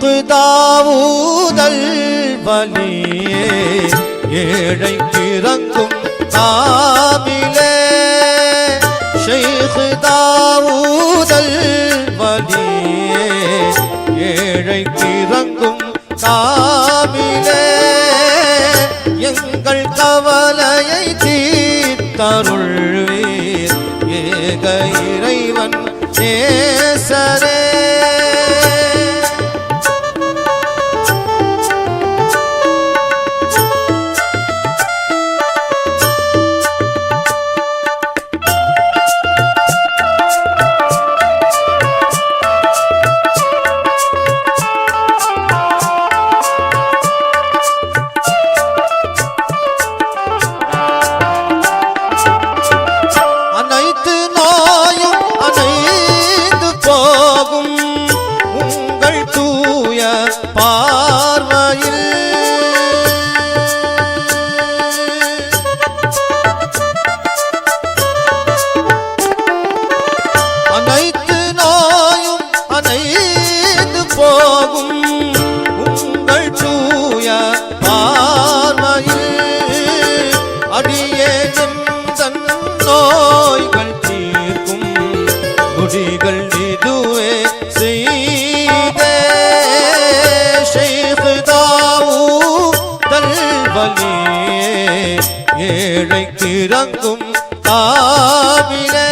ஷைக்கு தாவூதல் வலியே ஏழைக்கு இறங்கும் தாமிலே தாவூதல் வலியே ஏழை கிறங்கும் தாமிலே எங்கள் கவலையை தீர்த்தருள்வீர். ஏக இறைவன் நேசரே. பார்வையில். அனைத்து நாயும் அனைத்து போகும் உங்கள் தூய பார்வையில். அடியே தன் நோய்கள் தீர்க்கும். நொடிகள் இதுவே செய்தே தாவூதல் வலியே ஏழைக்கு இறங்கும் தாவிலே.